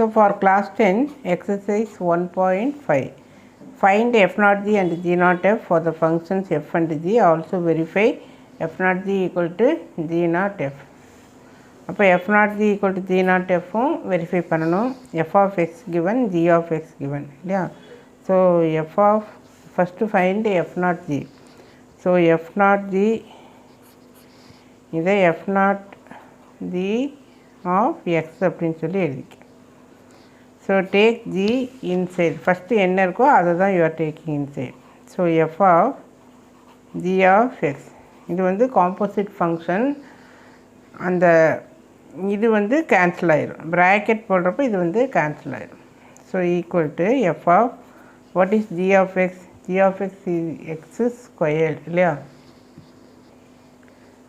So for class 10, exercise 1.5. Find f naught g and g naught f for the functions f and g. Also verify f naught g equal to g naught f. அப்போ f naught g equal to g naught எஃப்பும் verify பண்ணணும் f of x given g of x given இல்லையா so f of first find f naught g so f naught g இதை f naught g of x அப்படின்னு சொல்லி எழுதிக்க so take g inside first என்ன இருக்கோ அதை தான் you are taking inside so f of g of x இது வந்து காம்போசிட் ஃபங்க்ஷன் அந்த இது வந்து கேன்சல் ஆயிரும். ப்ராக்கெட் போடுறப்போ இது வந்து கேன்சல் ஆயிரும். So equal to f of what is g of x g of x x squared இல்லையா?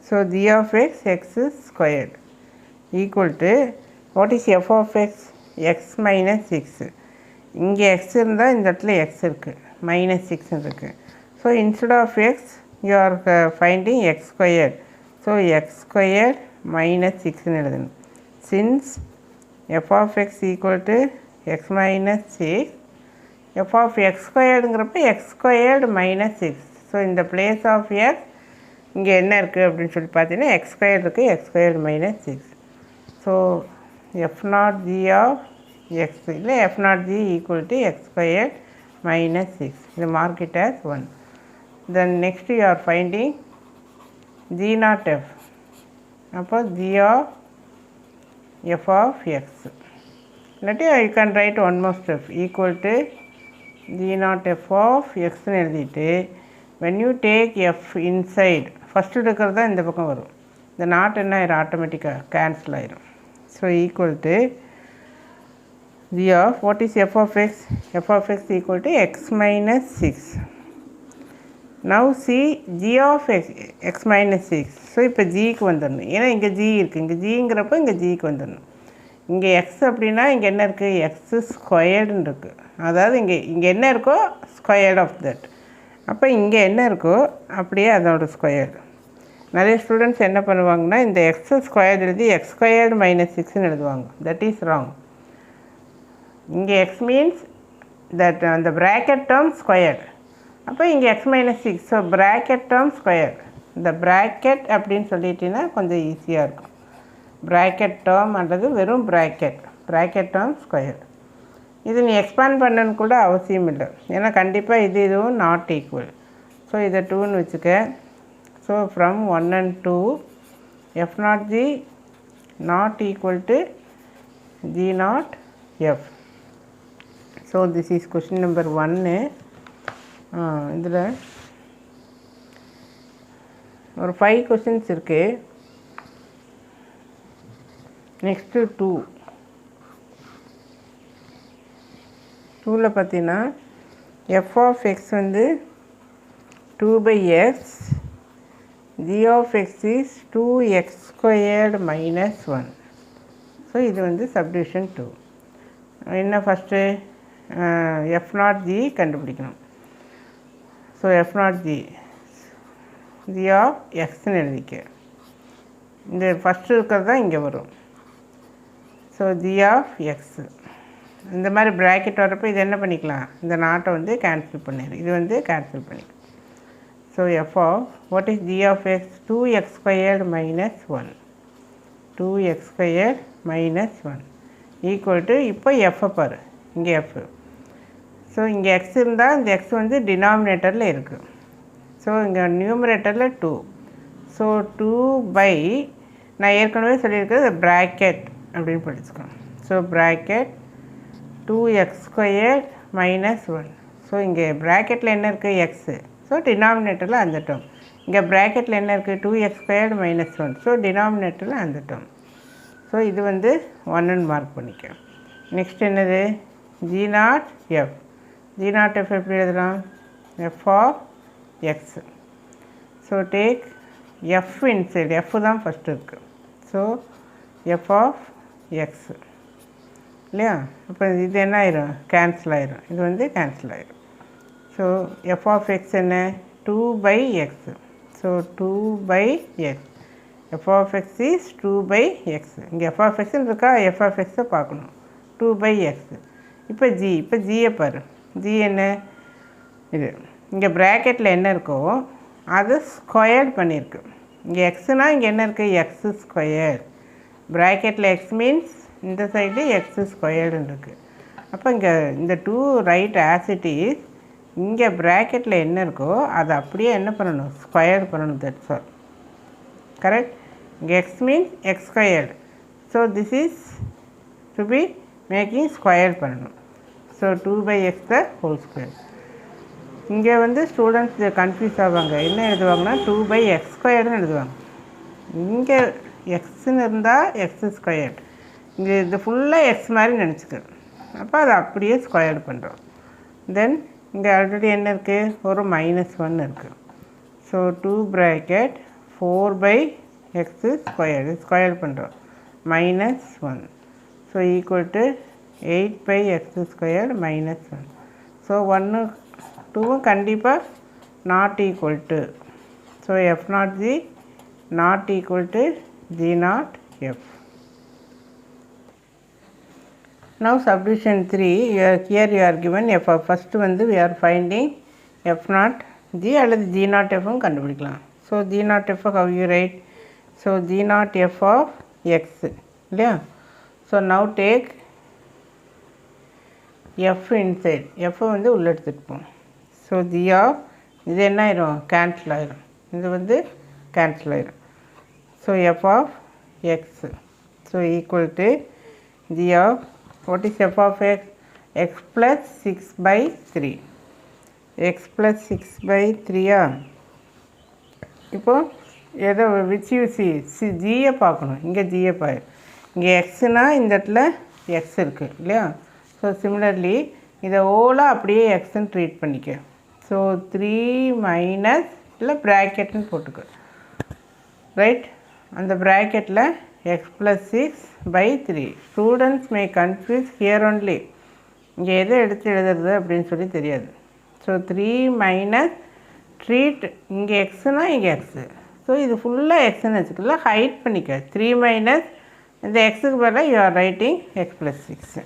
So g of x x squared equal to what is f of x x minus six இங்கே X இருந்தால் இந்த இடத்துல X இருக்குது minus six இருக்குது so instead of x you are finding x square so x square minus சிக்ஸ்னு எழுதணும். Since f of x equal to x minus six f of x ஸ்கொயர்டுங்கிறப்ப x squared minus six so இந்த place of X இங்கே என்ன இருக்குது அப்படின்னு சொல்லி பார்த்தீங்கன்னா X square இருக்குது x squared minus six so f naught g of x இல்லை f naught g equal to x square minus six இது marked as one then next you are finding g naught f அப்போ g of f of x இல்லாட்டி you can write one more step equal to g naught f of எக்ஸ்னு எழுதிட்டு when you take f inside first இருக்கிறது தான் இந்த பக்கம் வரும். இந்த நாட் என்ன ஆயிரும்? ஆட்டோமேட்டிக்காக கேன்சல் ஆயிரும். So equal to g of what is f of x f of x equal to x minus six now see g of x x minus six so இப்போ ஜிக்கு வந்துடணும். ஏன்னா இங்கே ஜி இருக்குது இங்கே ஜிங்கிறப்போ இங்கே ஜிக்கு வந்துடணும். இங்கே எக்ஸ் அப்படின்னா இங்கே என்ன இருக்குது எக்ஸு ஸ்கொயர்டுன்னு இருக்குது அதாவது இங்கே இங்கே என்ன இருக்கோ ஸ்கொயர்ட் ஆஃப் தட் அப்போ இங்கே என்ன இருக்கோ அப்படியே அதோட ஸ்கொயர்டு நிறைய ஸ்டூடெண்ட்ஸ் என்ன பண்ணுவாங்கன்னா இந்த எக்ஸ் ஸ்கொயர்டு எழுதி எக்ஸ் ஸ்கொயர்டு மைனஸ் சிக்ஸ்னு எழுதுவாங்க. தட் இஸ் ராங் இங்கே எக்ஸ் மீன்ஸ் தட் அந்த ப்ராக்கெட் டேர்ம் ஸ்கொயர்டு அப்போ இங்கே x minus six so bracket term square இந்த ப்ராக்கெட் அப்படின்னு சொல்லிட்டீங்கன்னா கொஞ்சம் ஈஸியாக இருக்கும். ப்ராக்கெட் டேர்ம் அல்லது வெறும் ப்ராக்கெட் ப்ராக்கெட் டேர்ம் ஸ்கொயர் இது நீ எக்ஸ்பேண்ட் பண்ணணுன்னு கூட அவசியம் இல்லை. ஏன்னா கண்டிப்பாக இது இதுவும் நாட் ஈக்குவல் ஸோ இதை டூன்னு வச்சுக்க. So from one and two f naught g naught equal to g naught f so this is question number ஒன்று இதில் ஒரு ஃபைவ் கொஷின்ஸ் இருக்குது நெக்ஸ்ட்டு டூ டூவில் பார்த்தீங்கன்னா எஃப் ஆஃப் எக்ஸ் வந்து two by x g of x is two x squared minus one. So இது வந்து subdivision two. என்ன ஃபஸ்ட்டு எஃப் நாட் ஜி கண்டுபிடிக்கணும். So f naught g g of எக்ஸ்ன்னு எழுதிக்க. இந்த ஃபஸ்ட்டு இருக்கிறது தான் இங்கே வரும். ஸோ ஜி ஆஃப் எக்ஸு இந்த மாதிரி ப்ராக்கெட் வரப்போ இது என்ன பண்ணிக்கலாம்? இந்த நாட்டை வந்து கேன்சல் பண்ணிடு. இது வந்து கேன்சல் பண்ணிக்கலாம் so f of what is g of x two x squared minus one two x square minus one equal இப்போ எஃப்ஐ பாரு. இங்கே எஃப் ஸோ இங்கே எக்ஸ் இருந்தால் இந்த எக்ஸ் வந்து டினாமினேட்டரில் இருக்குது ஸோ இங்கே நியூமரேட்டரில் டூ ஸோ டூ பை நான் ஏற்கனவே சொல்லியிருக்கிறது ப்ராக்கெட் அப்படின்னு படிச்சுக்கோங்க so bracket two x square minus one so இங்கே ப்ராக்கெட்டில் என்ன இருக்குது எக்ஸு ஸோ டினாமினேட்டரில் அந்த டேர்ம் இங்கே ப்ராக்கெட்டில் என்ன இருக்குது two x squared minus one so டினாமினேட்டரில் அந்த டேர்ம் ஸோ இது வந்து ஒன்றுன்னு மார்க் பண்ணிக்க நெக்ஸ்ட் என்னது? G naught f g naught f எப்படி எழுதலாம்? F of x so take f inside f தான் ஃபஸ்ட்டு இருக்குது ஸோ எஃப் ஆஃப் எக்ஸ் இல்லையா? அப்போ இது என்ன ஆயிரும்? கேன்சல் ஆயிரும். இது வந்து கேன்சல் ஆயிரும். ஸோ எஃப் ஆஃப் எக்ஸ் என்ன? Two by x so two by x f of x is two by x இங்கே எஃப் ஆஃப் எக்ஸ்ன்னு இருக்கா? எஃப் ஆஃப் எக்ஸை பார்க்கணும். டூ பை எக்ஸ் இப்போ ஜி இப்போ ஜியை பாரு. ஜி என்ன? இது. இங்கே ப்ராக்கெட்டில் என்ன இருக்கோ அது ஸ்கொயர் பண்ணியிருக்கு இங்கே எக்ஸுனால் இங்கே என்ன இருக்குது எக்ஸு ஸ்கொயர் ப்ராக்கெட்டில் எக்ஸ் மீன்ஸ் இந்த சைடு எக்ஸு ஸ்கொயர்டுன்னு இருக்குது அப்போ இங்கே இந்த டூ ரைட் ஆசிட்டிஸ் இங்கே ப்ராக்கெட்டில் என்ன இருக்கோ அதை அப்படியே என்ன பண்ணணும்? ஸ்கொயர் பண்ணணும் தட்ஸ் ஆல் கரெக்ட் இங்கே x means x squared so this is to be making square பண்ணணும். So two by x the whole square இங்கே வந்து ஸ்டூடெண்ட்ஸ் கன்ஃபியூஸ் ஆவாங்க. என்ன எழுதுவாங்கன்னா டூ பை எக்ஸ் ஸ்கொயர்னு எழுதுவாங்க. இங்கே எக்ஸ்ன்னு இருந்தால் எக்ஸ் ஸ்கொயர்டு இங்கே இது ஃபுல்லாக எக்ஸ் மாதிரி நினச்சிக்க அப்போ அதை அப்படியே ஸ்கொயர்டு பண்ணுறோம் தென் இங்கே ஆல்ரெடி என்ன இருக்குது ஒரு மைனஸ் ஒன் இருக்குது so two bracket four by x square square பண்ணுறோம் minus one so equal to eight by x square minus one so ஒன்று டூவும் கண்டிப்பாக naught equal to so f naught g naught equal to g naught f now subdivision 3 you are, here you are given f of first வந்து we are finding f naught g அல்லது g naught f ம் கண்டுபிடிக்கலாம் so g naught f how you write so g naught f of x இல்லையா so now take f inside f வந்து உள்ள எடுத்துட்டு போம் so g of இது என்ன ஆயிரும் கேன்சல் ஆயிரும் இது வந்து கேன்சல் ஆயிரும் so f of x so equal to g of what is f of x x plus 6 by 3 x plus 6 by 3 ஆ? இப்போ எதை விச் யூ சி சி ஜியை பார்க்கணும். இங்கே ஜியை பாரு. இங்கே எக்ஸுனா இந்த இடத்துல எக்ஸ் இருக்குது இல்லையா? ஸோ சிமிலர்லி இதை ஓலாக அப்படியே எக்ஸ்ன்னு ட்ரீட் பண்ணிக்க. ஸோ த்ரீ மைனஸ் இல்லை ப்ராக்கெட்னு போட்டுக்க. ரைட் அந்த ப்ராக்கெட்டில் x plus six by three students may confuse here only இங்கே எதை எடுத்து எழுதுறது அப்படின்னு சொல்லி தெரியாது. ஸோ த்ரீ மைனஸ் ட்ரீட் இங்கே எக்ஸுனா இங்கே எக்ஸு ஸோ இது ஃபுல்லாக எக்ஸ்ன்னு வச்சுக்கலாம் ஹைட் பண்ணிக்க. த்ரீ மைனஸ் இந்த எக்ஸுக்கு பதிலாக you are writing x plus six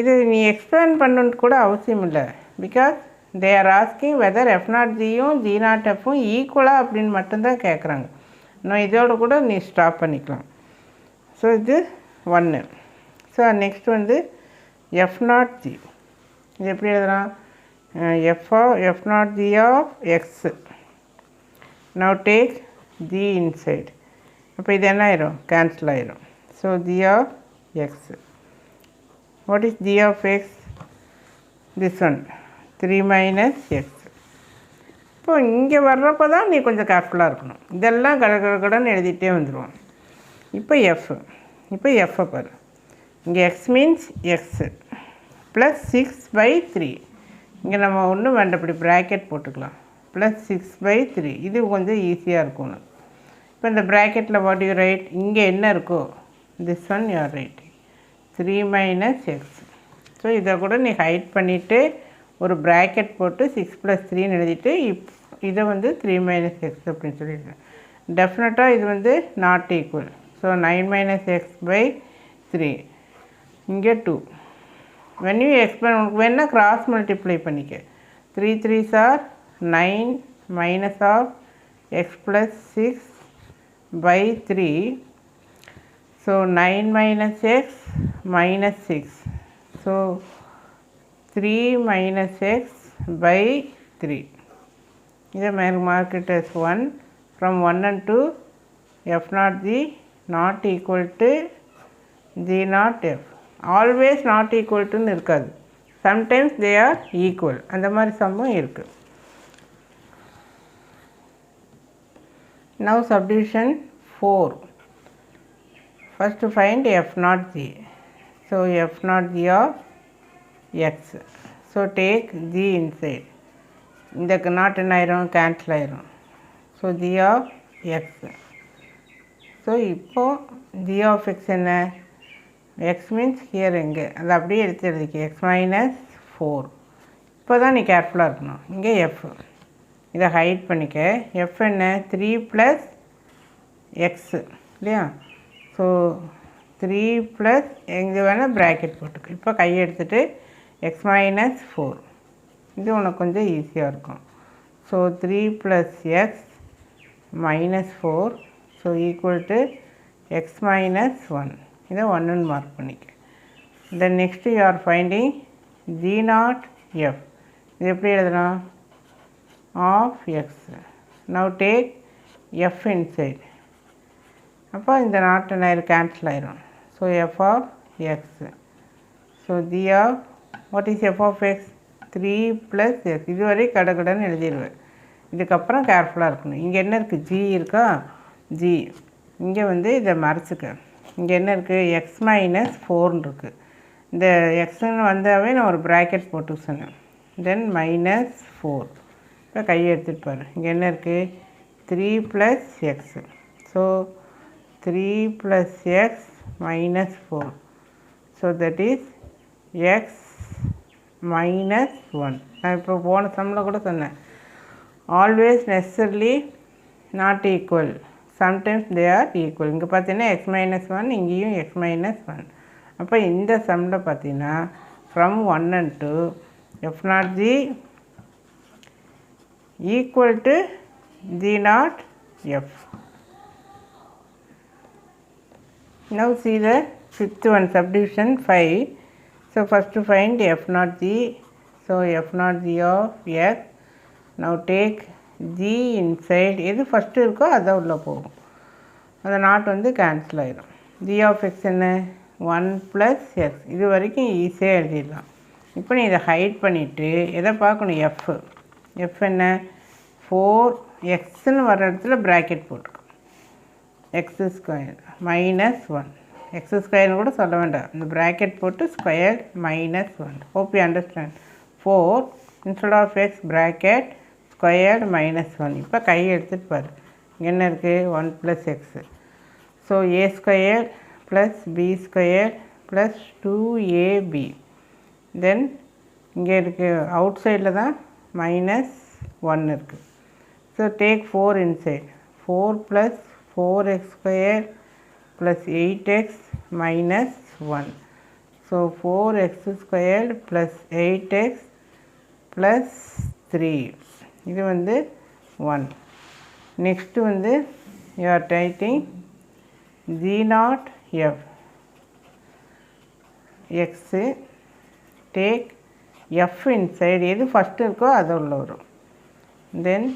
இது நீ எக்ஸ்பிளைன் பண்ணணுன்னு கூட அவசியம் இல்லை. Because they are asking whether f naught ஜியும் G naught எஃப்பும் ஈக்குவலாக அப்படின்னு மட்டும்தான் கேட்குறாங்க இன்னும் இதோட கூட நீ ஸ்டாப் பண்ணிக்கலாம். ஸோ இது ஒன்று ஸோ நெக்ஸ்ட் வந்து எஃப் நாட் ஜி இது எப்படி எழுதலாம் f f naught g of x now take g inside அப்போ இது என்ன ஆயிரும்? கேன்சல் ஆயிரும். So g of x what is g of x this one three minus x இப்போ இங்கே வர்றப்போ தான் நீ கொஞ்சம் கேர்ஃபுல்லாக இருக்கணும். இதெல்லாம் கட எழுதிட்டே வந்துடுவோம் இப்போ எஃப் இப்போ எஃப்பை பாரு. இங்கே x means x plus six by three இங்கே நம்ம ஒன்றும் வேண்டாம் இப்படி ப்ராக்கெட் போட்டுக்கலாம். ப்ளஸ் சிக்ஸ் பை த்ரீ இது கொஞ்சம் ஈஸியாக இருக்கும் இப்போ இந்த ப்ராக்கெட்டில் வாட் யூ ரைட் இங்கே என்ன இருக்கோ? This one you are right three minus x so இதை கூட நீ ஹைட் பண்ணிவிட்டு ஒரு ப்ராக்கெட் போட்டு சிக்ஸ் ப்ளஸ் த்ரீன்னு எழுதிட்டு இப் இதை வந்து த்ரீ மைனஸ் எக்ஸ் அப்படின்னு சொல்லிடுறேன் டெஃபினட்டாக இது வந்து naught equal so nine minus x by three இங்கே டூ வென் யூ எக்ஸ்பிளைன் உனக்கு வேணால் கிராஸ் மல்டிப்ளை பண்ணிக்க. Three three sir nine minus of x plus six by three so nine minus x minus six so three minus x by three இதை மேல் marked as one from one and two f naught g naught equal to g naught f always naught equal டுன்னு இருக்காது. Sometimes they are equal அந்த மாதிரி சம்பவம் இருக்குது now subdivision four first find f naught g so f naught g of x so take g inside இந்த not என்ன ஆயிரும்? Cancel ஆயிரும். So g of x so இப்போது ஜி ஆஃப் எக்ஸ் என்ன? எக்ஸ் மீன்ஸ் ஹியர் எங்கே. அதை அப்படியே எடுத்து எழுதிக்க. எக்ஸ் மைனஸ் ஃபோர் இப்போ தான் நீ கேர்ஃபுல்லாக இருக்கணும். இங்கே எஃப் இதை ஹைட் பண்ணிக்க. எஃப் என்ன? த்ரீ ப்ளஸ் எக்ஸு இல்லையா? ஸோ த்ரீ ப்ளஸ் எங்கே வேணால் ப்ராக்கெட் போட்டுக்க. இப்போ கை எடுத்துகிட்டு எக்ஸ் மைனஸ் ஃபோர் இது உனக்கு கொஞ்சம் ஈஸியாக இருக்கும். So three plus x minus four so equal to x minus one இதை ஒன்றுன்னு மார்க் பண்ணிக்க. Then next you are finding g naught f இது எப்படி எழுதலாம் of x now take f inside அப்போ இந்த நாட் என்ன கேன்சல் ஆயிரும். So f of x so g of what is f of x three plus x இதுவரை கடகடன்னு எழுதிடுவேன் இதுக்கப்புறம் கேர்ஃபுல்லாக இருக்கணும். இங்கே என்ன இருக்குது ஜி இருக்கா? ஜி இங்கே வந்து இதை மறைச்சிக்க. இங்கே என்ன இருக்குது எக்ஸ் மைனஸ் ஃபோர்னு இருக்குது இந்த எக்ஸ்ன்னு வந்தாவே நான் ஒரு ப்ராக்கெட் போட்டு சொன்னேன். தென் மைனஸ் ஃபோர் இப்போ கையை எடுத்துகிட்டு பாரு. இங்கே என்ன இருக்குது three plus x so three plus x minus four so that is x minus one நான் இப்போ போன சம்மில் கூட சொன்னேன். Always necessarily naught equal sometimes they are equal இங்கே பார்த்தீங்கன்னா எக்ஸ் மைனஸ் ஒன் இங்கேயும் எக்ஸ் மைனஸ் ஒன் அப்போ இந்த சம்மில் பார்த்தீங்கன்னா from one and two f naught g equal to g naught f Now see the fifth one subdivision 5. So first to find f naught g. So f naught g of x. Now take g inside எது first இருக்கோ அதை உள்ளே போகும். அந்த not வந்து cancel ஆயிடும் g of X என்ன? One plus x இது வரைக்கும் ஈஸியாக எழுதிடலாம். இப்போ நீ இதை ஹைட் பண்ணிவிட்டு எதை பார்க்கணும்? எஃப் எஃப் என்ன? ஃபோர் எக்ஸ்ன்னு வர இடத்துல ப்ராக்கெட் போட்டுக்கோ. X square minus one x ஸ்கொயர்னு கூட சொல்ல வேண்டாம். இந்த ப்ராக்கெட் போட்டு square minus one hope you understand four instead of x bracket squared minus one இப்போ கை எடுத்துகிட்டு பாரு. என்ன இருக்குது one plus x so a square plus b square plus two ab then இங்கே இருக்குது அவுட் சைடில் தான் மைனஸ் ஒன் இருக்குது so take four inside four plus four x square plus eight x minus one so four x squared plus eight x plus three இது வந்து one next வந்து you are writing g naught f x take f inside எது first இருக்கோ அது உள்ள வரும். Then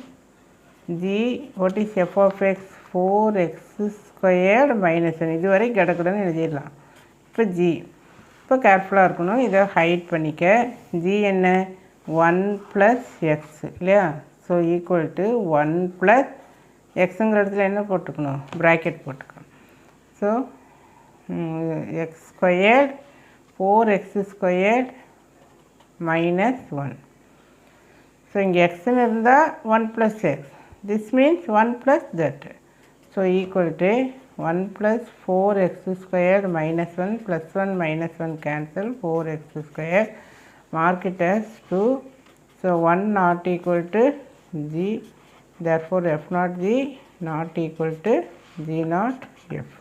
g what is f of x four x squared minus one இது வரை எழுதிடலாம். இப்போ ஜி இப்போ கேர்ஃபுல்லாக இருக்கணும். இதை ஹைட் பண்ணிக்க. ஜி என்ன? ஒன் ப்ளஸ் எக்ஸ் இல்லையா? So equal to one plus எக்ஸுங்கிற இடத்துல என்ன போட்டுக்கணும்? ப்ராக்கெட் போட்டுக்கணும். So x squared four x squared minus one so இங்கே எக்ஸ்ன்னு இருந்தால் one plus x this means one plus that so equal to one plus four x squared minus one plus one minus one cancel four x square mark it as 2 so 1 not equal to g therefore f not g not equal to g not f